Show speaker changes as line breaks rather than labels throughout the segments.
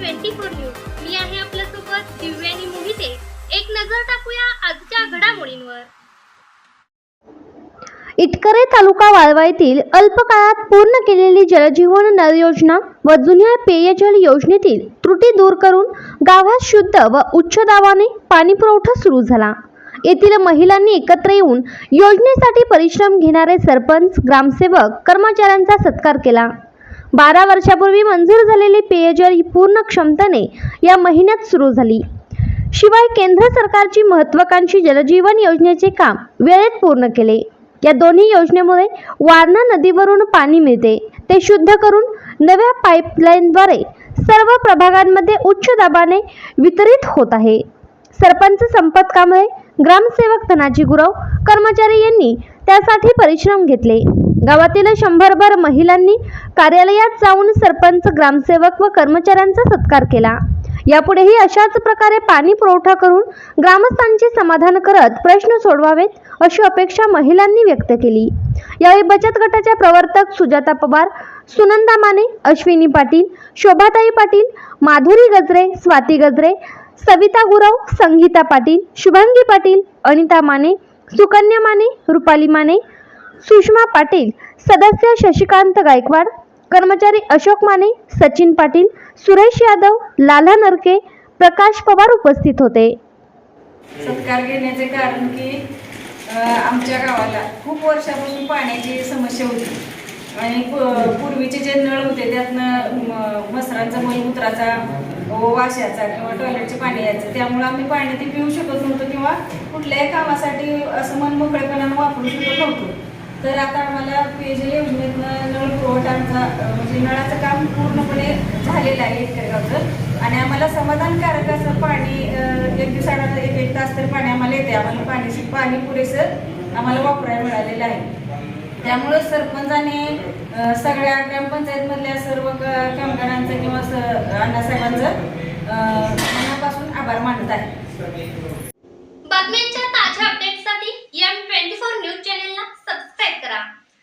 Twenty four news. मी आहे आपल्यासोबत दिव्यानी मोहिते. एक नजर टाकूया आजच्या घडामोडींवर.
इटकरे तालुका वाळवा येथील अल्पकाळात पूर्ण केलेली जलजीवन नळ योजना व जुन्या पेयजल योजनेतील त्रुटी दूर करून गावात शुद्ध व उच्च दाबाने पाणी पुरवठा सुरू झाला. येथील महिलांनी एकत्र येऊन योजनेसाठी परिश्रम घेणारे सरपंच ग्रामसेवक कर्मचाऱ्यांचा सत्कार केला. बारा वर्षापूर्वी मंजूर झालेली पेयजल ही पूर्ण क्षमतेने या महिन्यात सुरू झाली. शिवाय केंद्र सरकारची महत्वाकांक्षी जलजीवन योजनेचे काम वेळेत पूर्ण केले. या दोन्ही योजनेमुळे वारणा नदीवरून पाणी मिळते. ते शुद्ध करून नव्या पाईपलाईनद्वारे सर्व प्रभागांमध्ये उच्च दाबाने वितरित होत आहे. सरपंच संपत कांबळे ग्रामसेवक धनाजी गुरव कर्मचारी यांनी त्यासाठी परिश्रम घेतले. गावातील शंभरभर महिलांनी कार्यालयात जाऊन सरपंच ग्रामसेवक व कर्मचाऱ्यांचा सत्कार केला. यापुढेही अशाच प्रकारे पाणी पुरवठा करून ग्रामस्थांचे समाधान करत प्रश्न सोडवावेत अशी अपेक्षा महिलांनी व्यक्त केली. यावेळी बचत गटाच्या प्रवर्तक सुजाता पवार सुनंदा माने अश्विनी पाटील शोभाताई पाटील माधुरी गजरे स्वाती गजरे सविता गुरव संगीता पाटील शुभांगी पाटील अनिता माने सुकन्या माने रुपाली माने सुषमा पाटील सदस्य शशिकांत गायकवाड कर्मचारी अशोक माने सचिन पाटील सुरेश यादव लाला नरके प्रकाश पवार उपस्थित होते.
सत्कार घेण्याचे कारण की आमच्या गावाला खूप वर्षापासून पाण्याची समस्या होती. आणि पूर्वीचे जे नळ होते त्यातनं मसरांचा मलमूत्राचा हो, वाशाचा किंवा टॉयलेटचे पाणी यायचं. त्यामुळे आम्ही पाणी ते पिऊ शकत नव्हतो किंवा कुठल्याही कामासाठी असं मन मोकळेपणानं वापरू शकत नव्हतो. तर आता आम्हाला पेयजल योजनेतनं नळ पुरवठा आमचा म्हणजे नळाचं काम पूर्णपणे झालेलं आहे इतकं आणि आम्हाला समाधानकारक असं पाणी एक दिवसाला एक एक तास तर पाणी आम्हाला येते आम्हाला पाणी पाणी पुरेसं आम्हाला वापरायला मिळालेलं आहे. त्यामुळं सरपंचाने सगळ्या ग्रामपंचायतमधल्या सर्व कामगारांचं किंवा अण्णासाहेबांचं मनापासून आभार मानत आहे.
बातम्यांच्या ताज्या अपडेट्ससाठी एम ट्वेंटी फोर न्यूज चॅनेलला सबस्क्राईब करा.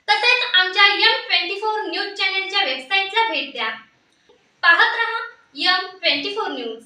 तसेच आमच्या एम ट्वेंटी फोर न्यूज चॅनेलच्या वेबसाईटला भेट द्या. पाहत रहा एम ट्वेंटी फोर न्यूज